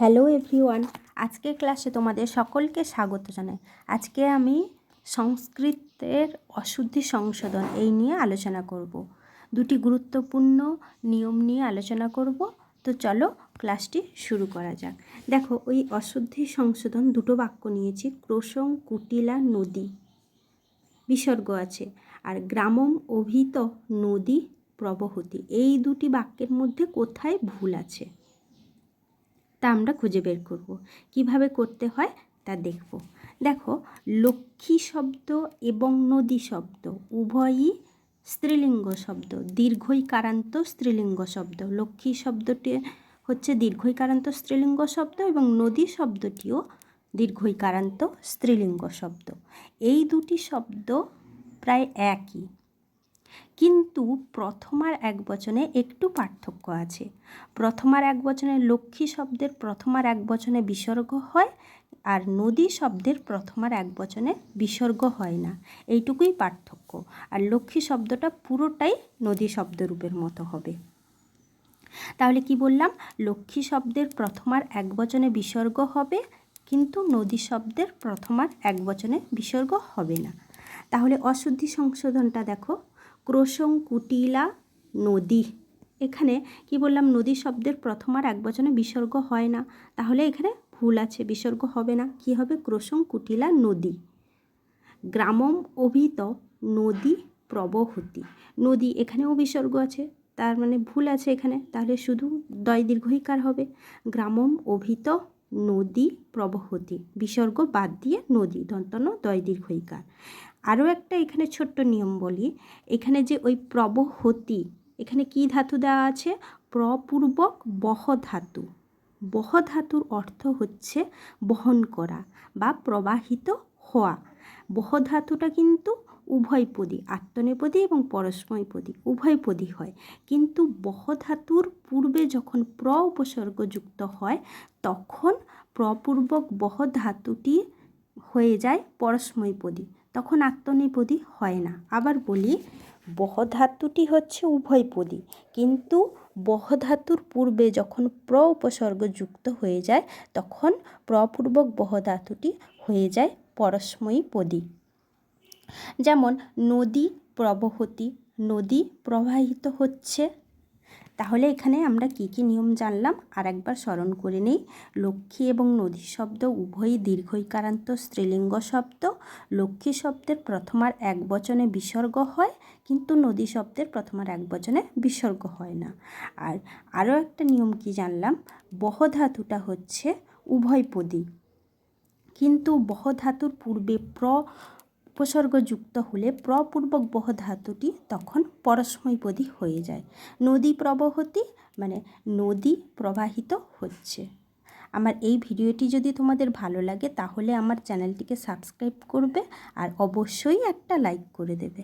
Hello everyone, আজকের ক্লাসে তোমাদের সকলকে স্বাগত জানাই। আজকে আমি সংস্কৃতের অশুদ্ধি সংশোধন এই নিয়ে আলোচনা করব। দুটি গুরুত্বপূর্ণ নিয়ম নিয়ে আলোচনা করব। তো চলো ক্লাসটি শুরু করা যাক। দেখো, ওই অশুদ্ধি সংশোধন দুটো বাক্য নিয়েছি, ক্রোশং কুটিলা নদী, বিসর্গ আছে, আর গ্রামম অভিত নদী প্রবহতি। এই দুটি বাক্যের মধ্যে কোথায় ভুল আছে? তা আমরা খুঁজে বের করব। কীভাবে করতে হয় তা দেখব। দেখো, লক্ষ্মী শব্দ এবং নদী শব্দ, উভয়ই স্ত্রীলিঙ্গ শব্দ দীর্ঘইকারান্ত স্ত্রীলিঙ্গ শব্দ। লক্ষ্মী শব্দটি হচ্ছে দীর্ঘইকারান্ত স্ত্রীলিঙ্গ শব্দ এবং নদী শব্দটিও দীর্ঘইকারান্ত স্ত্রীলিঙ্গ শব্দ। এই দুটি শব্দ প্রায় একই। কিন্তু প্রথমার এক বচনে একটু পার্থক্য আছে। প্রথমার এক বচনে লক্ষ্মী শব্দের প্রথমার এক বচনে বিসর্গ হয় আর নদী শব্দের প্রথমার এক বচনে বিসর্গ হয় না। এইটুকুই পার্থক্য। আর লক্ষ্মী শব্দটা পুরোটাই নদী শব্দরূপের মতো হবে। তাহলে কি বললাম? লক্ষ্মী শব্দের প্রথমার এক বচনে বিসর্গ হবে কিন্তু নদী শব্দের প্রথমার এক বচনে বিসর্গ হবে না। তাহলে অশুদ্ধি সংশোধনটা দেখো। ক্রোশং কুটিলা নদী। এখানে কি বললাম? নদী শব্দের প্রথম আর এক বচনে বিসর্গ হয় না। তাহলে এখানে ভুল আছে, বিসর্গ হবে না। কি হবে? ক্রোশং কুটিলা নদী। গ্রামম অভিত নদী প্রবহতি। নদী এখানেও বিসর্গ আছে, তার মানে ভুল আছে এখানে। তাহলে শুধু দয় দীর্ঘইকার হবে। গ্রামম অভিত নদী প্রবহতি। বিসর্গ বাদ দিয়ে নদী, দন্তন দয় দীর্ঘইকার আরও একটা এখানে ছোট্ট নিয়ম বলি। এখানে যে ওই প্রবহতি, এখানে কি ধাতু দেওয়া আছে? প্রপূর্বক বহ ধাতু। বহ ধাতুর অর্থ হচ্ছে বহন করা বা প্রবাহিত হওয়া। বহ ধাতুটা কিন্তু উভয়পদী আত্মনেপদী এবং পরস্ময়পদী উভয়পদী হয়। কিন্তু বহ ধাতুর পূর্বে যখন প্র উপসর্গ যুক্ত হয়, তখন প্রপূর্বক বহ ধাতুটি হয়ে যায় পরস্ময়পদী তখন আত্মনেপদী হয় না। আবার বলি, বহধাতুটি হচ্ছে উভয়পদী কিন্তু বহধাতুর পূর্বে যখন প্র উপসর্গ যুক্ত হয়ে যায়, তখন প্রপূর্বক বহধাতুটি হয়ে যায় পরস্ময়ী পদী। যেমন নদী প্রবহতি, নদী প্রবাহিত হচ্ছে। তাহলে এখানে আমরা কি কি নিয়ম জানলাম? আর একবার স্মরণ করে নেই। লক্ষ্মী এবং নদী শব্দ উভয়ই দীর্ঘইকারান্ত স্ত্রীলিঙ্গ শব্দ। লক্ষ্মী শব্দের প্রথমার এক বচনে বিসর্গ হয়, কিন্তু নদী শব্দের প্রথমার এক বচনে বিসর্গ হয় না। আর আরও একটা নিয়ম কি জানলাম? বহধাতুটা হচ্ছে উভয়পদী কিন্তু বহধাতুর পূর্বে প্র উপসর্গ যুক্ত হলে প্রপূর্বক বহ ধাতুটি তখন পরস্মৈপদী হয়ে যায়। নদী প্রবহতি মানে নদী প্রবাহিত হচ্ছে। আমার এই ভিডিওটি যদি তোমাদের ভালো লাগে তাহলে আমার চ্যানেলটিকে সাবস্ক্রাইব করবে আর অবশ্যই একটা লাইক করে দেবে।